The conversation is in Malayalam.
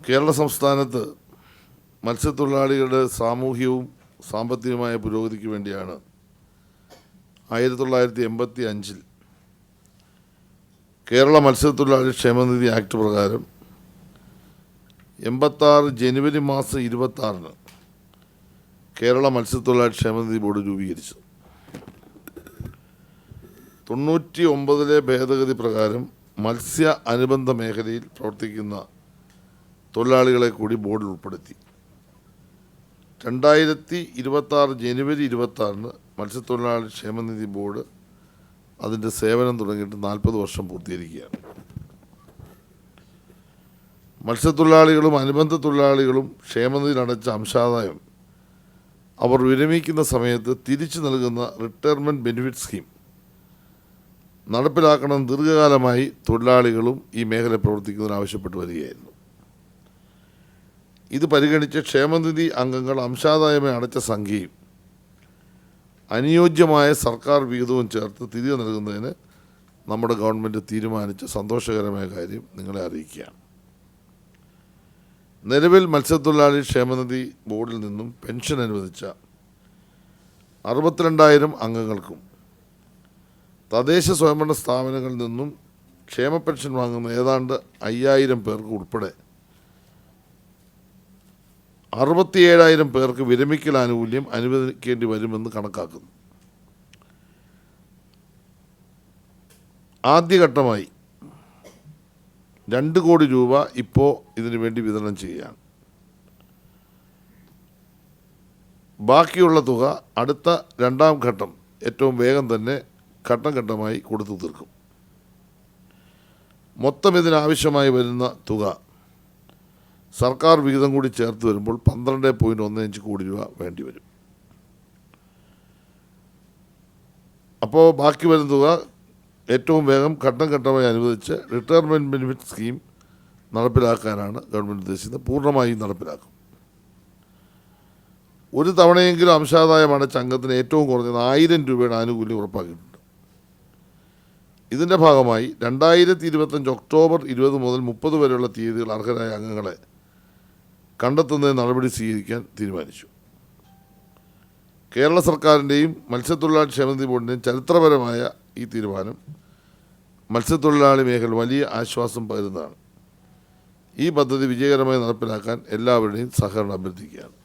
കേരള സംസ്ഥാനത്ത് മത്സ്യത്തൊഴിലാളികളുടെ സാമൂഹ്യവും സാമ്പത്തികവുമായ പുരോഗതിക്ക് വേണ്ടിയാണ് ആയിരത്തി തൊള്ളായിരത്തി എൺപത്തി അഞ്ചിൽ കേരള മത്സ്യത്തൊഴിലാളി ക്ഷേമനിധി ആക്ട് പ്രകാരം എൺപത്താറ് ജനുവരി മാസം ഇരുപത്താറിന് കേരള മത്സ്യത്തൊഴിലാളി ക്ഷേമനിധി ബോർഡ് രൂപീകരിച്ചു. തൊണ്ണൂറ്റി ഒമ്പതിലെ ഭേദഗതി പ്രകാരം മത്സ്യ അനുബന്ധ മേഖലയിൽ പ്രവർത്തിക്കുന്ന തൊഴിലാളികളെ കൂടി ബോർഡിൽ ഉൾപ്പെടുത്തി. രണ്ടായിരത്തി ഇരുപത്താറ് ജനുവരി ഇരുപത്തി ആറിന് മത്സ്യത്തൊഴിലാളി ക്ഷേമനിധി ബോർഡ് അതിന്റെ സേവനം തുടങ്ങിയിട്ട് നാൽപ്പത് വർഷം പൂർത്തീകരിക്കുകയാണ്. മത്സ്യത്തൊഴിലാളികളും അനുബന്ധ തൊഴിലാളികളും ക്ഷേമനിധിയിൽ അടച്ച അംശാദായം അവർ വിരമിക്കുന്ന സമയത്ത് തിരിച്ചു നൽകുന്ന റിട്ടയർമെന്റ് ബെനിഫിറ്റ് സ്കീം നടപ്പിലാക്കണം ദീർഘകാലമായി തൊഴിലാളികളും ഈ മേഖല പ്രവർത്തിക്കുന്നതിന് ആവശ്യപ്പെട്ടു വരികയായിരുന്നു. ഇത് പരിഗണിച്ച് ക്ഷേമനിധി അംഗങ്ങൾ അംശാദായമായി അടച്ച സംഖ്യയും അനുയോജ്യമായ സർക്കാർ വിഹിതവും ചേർത്ത് തിരികെ നൽകുന്നതിന് നമ്മുടെ ഗവൺമെന്റ് തീരുമാനിച്ച സന്തോഷകരമായ കാര്യം നിങ്ങളെ അറിയിക്കുകയാണ്. നിലവിൽ മത്സ്യത്തൊഴിലാളി ക്ഷേമനിധി ബോർഡിൽ നിന്നും പെൻഷൻ അനുവദിച്ച അറുപത്തിരണ്ടായിരം അംഗങ്ങൾക്കും തദ്ദേശ സ്വയംഭരണ സ്ഥാപനങ്ങളിൽ നിന്നും ക്ഷേമ പെൻഷൻ വാങ്ങുന്ന ഏതാണ്ട് അയ്യായിരം പേർക്ക് ഉൾപ്പെടെ അറുപത്തിയേഴായിരം പേർക്ക് വിരമിക്കൽ ആനുകൂല്യം അനുവദിക്കേണ്ടി വരുമെന്ന് കണക്കാക്കുന്നു. ആദ്യഘട്ടമായി രണ്ട് കോടി രൂപ ഇപ്പോൾ ഇതിനു വേണ്ടി വിതരണം ചെയ്യുകയാണ്. ബാക്കിയുള്ള തുക അടുത്ത രണ്ടാം ഘട്ടം ഏറ്റവും വേഗം തന്നെ ഘട്ടം ഘട്ടമായി കൊടുത്തു തീർക്കും. മൊത്തം ഇതിനാവശ്യമായി വരുന്ന തുക സർക്കാർ വിഹിതം കൂടി ചേർത്ത് വരുമ്പോൾ പന്ത്രണ്ട് പോയിന്റ് ഒന്ന് അഞ്ച് കോടി രൂപ വേണ്ടി വരും. അപ്പോൾ ബാക്കി വരുന്ന തുക ഏറ്റവും വേഗം ഘട്ടം ഘട്ടമായി അനുവദിച്ച് റിട്ടയർമെന്റ് ബെനിഫിറ്റ് സ്കീം നടപ്പിലാക്കാനാണ് ഗവൺമെന്റ് ഉദ്ദേശിക്കുന്നത്. പൂർണമായും നടപ്പിലാക്കും. ഒരു തവണയെങ്കിലും അംശാദായമാണ് ചങ്കത്തിന് ഏറ്റവും കുറഞ്ഞത് ആയിരം രൂപയുടെ ആനുകൂല്യം ഉറപ്പാക്കിയിട്ടുണ്ട്. ഇതിന്റെ ഭാഗമായി രണ്ടായിരത്തി ഇരുപത്തഞ്ച് ഒക്ടോബർ ഇരുപത് മുതൽ മുപ്പത് വരെയുള്ള തീയതികൾ അർഹരായ അംഗങ്ങളെ കണ്ടെത്തുന്നതിന് നടപടി സ്വീകരിക്കാൻ തീരുമാനിച്ചു. കേരള സർക്കാരിന്റെയും മത്സ്യത്തൊഴിലാളി ക്ഷേമനിധി ബോർഡിന്റെയും ചരിത്രപരമായ ഈ തീരുമാനം മത്സ്യത്തൊഴിലാളി മേഖല വലിയ ആശ്വാസം പകരുന്നതാണ്. ഈ പദ്ധതി വിജയകരമായി നടപ്പിലാക്കാൻ എല്ലാവരുടെയും സഹകരണം അഭ്യർത്ഥിക്കുകയാണ്.